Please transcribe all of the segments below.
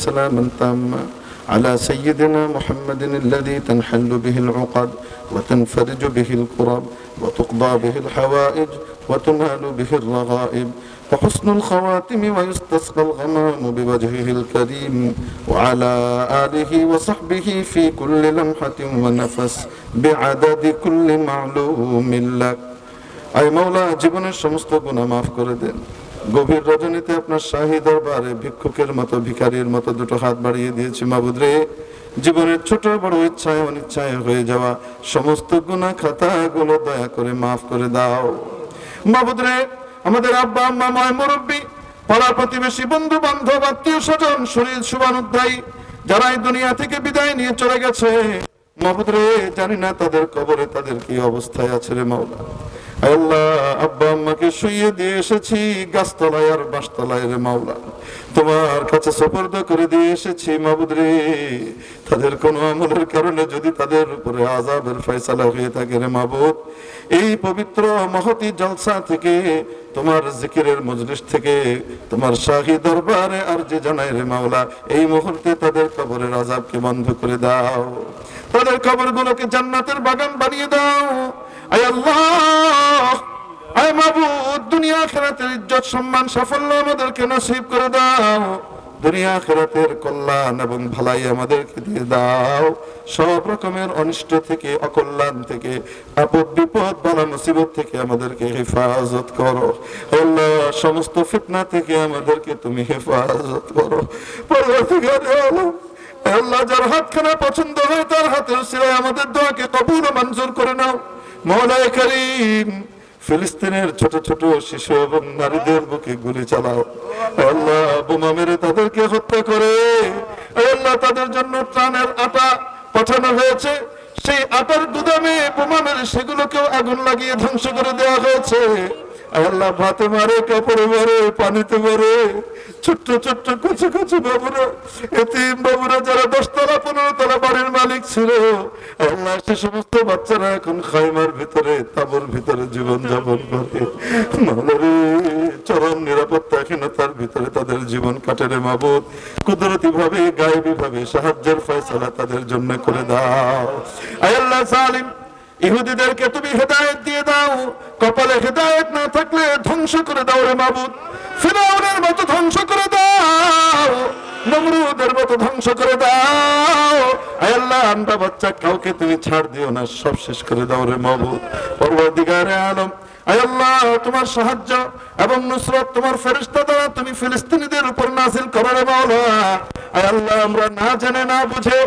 سلاما تاما على سيدنا محمد الذي تنحل به العقد وتنفرج به الكرب وتقضى به الحوائج وتنال به الرغائب وحسن الخواتم ويستسقى الغمام بوجهه الكريم وعلى آله وصحبه في كل لمحة ونفس بعدد كل معلوم لك I মাওলা জীবনের সমস্ত গুণা মাফ করে দেন গভীর রজনীতে আপনার শাহী দরবারে ভিক্ষুকের মতো, ভিখারির মতো দুটো হাত বাড়িয়ে দিয়েছি মাবুদ রে। জীবনের ছোট বড় ইচ্ছায় অনিচ্ছায় হয়ে যাওয়া সমস্ত গুণা খাতাগুলো দয়া করে মাফ করে দাও। মাবুদ রে, আমাদের আব্বা, আম্মা ময় মুরব্বী, পাড়া প্রতিবেশী বন্ধু বান্ধব আত্মীয় স্বজন, শরীর শুভানুধ্যায়ী যারা এই দুনিয়া থেকে বিদায় নিয়ে চলে গেছে। মাবুদ রে, জানি না তাদের কবরে তাদের কি অবস্থায় আছে রে মাওলা। আল্লাহ, আব্বা, আম্মাকে শুইয়ে দিয়ে এসেছি গাছতলায় আর বাঁশতলায় রে মাওলা। তোমার কাছে সফর্দ করে দিয়ে এসেছি মাবুদ রে। তাদের কোনো আমলের কারণে যদি তাদের উপরে আজাবের ফয়সালা হয়ে থাকে রে মাবুদ, এই পবিত্র মহতি জলসা থেকে, তোমার জিকিরের মজলিস থেকে, তোমার শাহী দরবারে আর যে জানাই রে মাওলা, এই মুহূর্তে তাদের কবরের আজাবকে বন্ধ করে দাও। তাদের কবর গুলোকে জান্নাতের বাগান বানিয়ে দাও। আয় আল্লাহ, আয় দুনিয়া খেরাতের ইজ্জত, সম্মান, সাফল্য আমাদেরকে নসিব করে দাও। দুনিয়া খেরাতের কল্যাণ এবং ভালাই আমাদেরকে দিয়ে দাও। সব রকমের অনিষ্ট থেকে, অকল্যাণ থেকে, আপদ বিপদ, বালা মুসিবত থেকে আমাদেরকে হেফাজত করো। আল্লাহ, সমস্ত ফিতনা থেকে আমাদেরকে তুমি হেফাজত করো। পরবর্তীকালে আল্লাহ, যার হাতখানা পছন্দ হয় তার হাতের সিরায় আমাদের দোয়াকে কবুল মঞ্জুর করে নাও। মৌলায় করিম, ফিলিস্তিনের ছোট ছোট শিশু এবং নারীদের বুকে গুলি চালাও। আল্লাহ, বোমা মেরে তাদেরকে হত্যা করে। আল্লাহ, তাদের জন্য ত্রাণের আটা পাঠানো হয়েছে। সেই আটার গুদামে বোমা মেরে সেগুলোকেও আগুন লাগিয়ে ধ্বংস করে দেওয়া হয়েছে। আল্লাহ ভাতে মারে, কাপড়ে মারে, পানিতে মারে, ছোট্ট ছোট্ট কচু কচু বাবুরা, এতিম বাবুরা যারা দশতলা পনেরো তলা বাড়ির মালিক ছিল, আল্লাহ সে সমস্ত বাচ্চারা এখন খাইমার ভিতরে, তাবর ভিতরে জীবন যাপন করে। মালারে চরম নিরাপত্তাহীনতার ভিতরে তাদের জীবন কাটে রে মাবুদ। কুদরতি ভাবে গায়েবী ভাবে সাহায্যের ফয়সালা তাদের জন্য করে দাও। আল্লাহ সালিম ইহুদিদেরকে তুমি হেদায়েত দিয়ে দাও, কপালে হেদায়েত ধ্বংস করে দাও রে মাবুদ। ফিরাউনের মতো ধ্বংস করে দাও। নমরুদের মতো ধ্বংস করে দাও। আল্লাহ, আন্ডা বাচ্চা, কাউকে তুমি ছাড় দিও না, সব শেষ করে দাও রে মাবুদ। পরবর্তীকারে আলম আল্লাহ, তোমার সাহায্য এবং নুসরত, তোমার ফেরেশতা দ্বারা তুমি ফিলিস্তিনিদের উপর নাজিল করো রে মাওলা। আল্লাহ, আমরা না জেনে, না বুঝে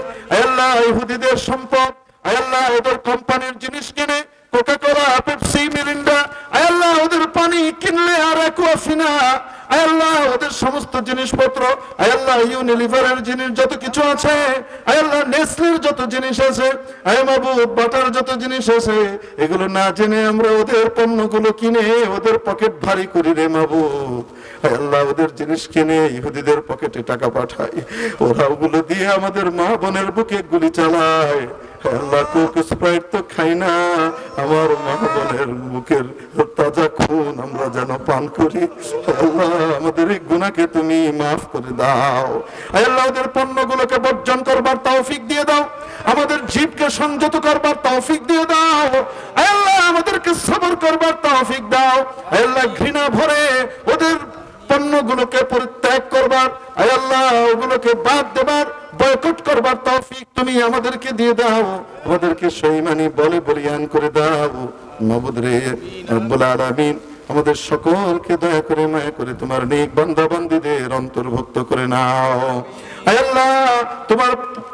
আল্লাহ, ইহুদিদের সম্পদ আল্লাহ, ওদের কোম্পানির জিনিস কিনে কোকা কোলা পেপসি মিরিন্ডা আল্লাহ ওদের পানি কিনলে আর অ্যাকুয়াফিনা আয় আল্লাহ ওদের সমস্ত জিনিসপত্র আল্লাহ ইউনিলিভারের জিনিস যত কিছু আছে আল্লাহ নেসলের যত জিনিস আছে আয় মাবুদ বাটার যত জিনিস আছে, এগুলো না জেনে আমরা ওদের পণ্যগুলো কিনে ওদের পকেট ভারী করি রে আয় আল্লাহ ওদের জিনিস কিনে ইহুদিদের পকেটে টাকা পাঠায়। ওরা ওগুলো দিয়ে আমাদের মা বোনের বুকে গুলি চালায়। আল্লাহ আমার মা বুকের তাজা খুন আমরা যেন পান করি। আমাদের এই গুণাকে তুমি মাফ করে দাও। আল্লাহ ওদের পণ্যগুলোকে বর্জন করবার তৌফিক দিয়ে দাও। আমাদের জীবকে সংযত করবার তৌফিক দিয়ে দাও। আল্লাহ, আমাদেরকে সবর করবার তৌফিক দাও। আল্লাহ, ঘৃণা ভরে ওদের পণ্যগুলোকে পরিত্যাগ করবার। আল্লাহ, ওগুলোকে বাদ দেবার। বয়কট করবার তৌফিক তুমি আমাদেরকে দিয়ে দাও। আমাদেরকে সৈমানি বলে বলিয়ান করে দাও। মাবুদ রে রব্বুল আলামিন, আমাদের সকলকে দয়া করে মায়া করে তোমার নেক বান্দা বান্দীদের অন্তর্ভুক্ত করে নাও। আল্লাহ, তোমার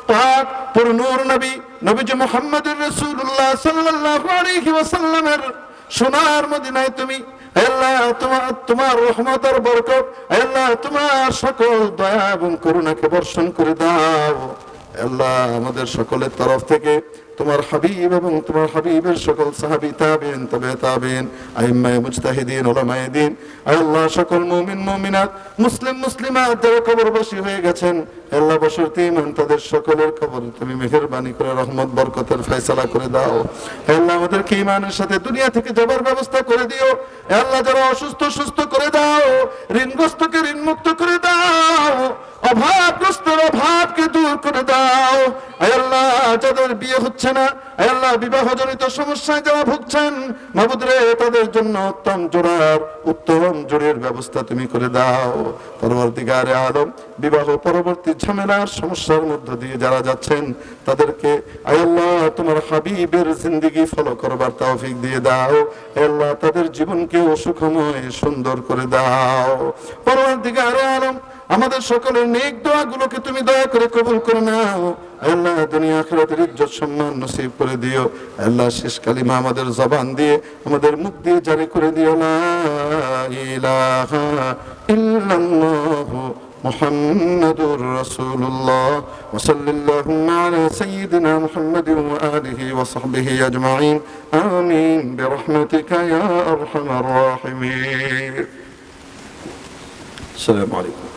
পাক পুরনুর নবী, নবীজি মুহাম্মদুর রাসূলুল্লাহ সাল্লাল্লাহু আলাইহি ওয়াসাল্লামের সোনার মদিনায় তুমি আল্লাহ, তোমার তোমার রহমতের বরকত, আল্লাহ, তোমার সকল দয়া এবং করুণাকে বর্ষণ করে দাও। আল্লাহ আমাদের সকলের তরফ থেকে তোমার হাবিব এবং তোমার হাবিবের সকল সাহাবি তাবেন, তবে তাবেন, আইম্মায়ে মুজতাহিদিন ওলামায়ে দিন। আল্লাহ, সকল মুমিন, মুমিনাত, মুসলিম, মুসলিমাত যারা কবরবাসী হয়ে গেছেন আল্লাহ বসরতি ইমান তাদের সকলের কবর তুমি মেহেরবানি করে রহমত, বরকতের ফয়সালা করে দাও। হে আল্লাহ, আমাদেরকে ইমানের সাথে দুনিয়া থেকে যাবার ব্যবস্থা করে দিও। হে আল্লাহ, যারা অসুস্থ, সুস্থ করে দাও, ঋণগ্রস্তকে ঋণমুক্ত করে দাও, অভাবগ্রস্তের অভাবকে দূর করে দাও। আয় আল্লাহ, যাদের বিয়ে হচ্ছে না আয় আল্লাহ, বিবাহজনিত সমস্যায় যারা ভুগছেন, মাহবুদ রে, তাদের জন্য উত্তম জোড়ার, উত্তম জোড়ের ব্যবস্থা তুমি করে দাও। পরবর্তীকারে আলম বিবাহ পরবর্তী ঝামেলার সমস্যার মধ্য দিয়ে যারা যাচ্ছেন, তাদেরকে আল্লাহ, তোমার হাবিবের জিন্দিগি ফলো করবার তৌফিক দিয়ে দাও। আল্লাহ, তাদের জীবনকে সুখময় সুন্দর করে দাও। পরবর্তীকারে আলম আমাদের সকলের নেক দোয়াগুলোকে তুমি দয়া করে কবুল করে নাও আল্লাহ দুনিয়া আখিরাতের ইজ্জত সম্মান নসিব করে দিও আল্লাহ শেষ কালিমা আমাদের জবান দিয়ে আমাদের মুখ দিয়ে জারি করে দিও লা ইলাহা ইল্লাল্লাহু محمد رسول الله وصل اللهم على سيدنا محمد وآله وصحبه أجمعين آمين برحمتك يا أرحم الراحمين السلام عليكم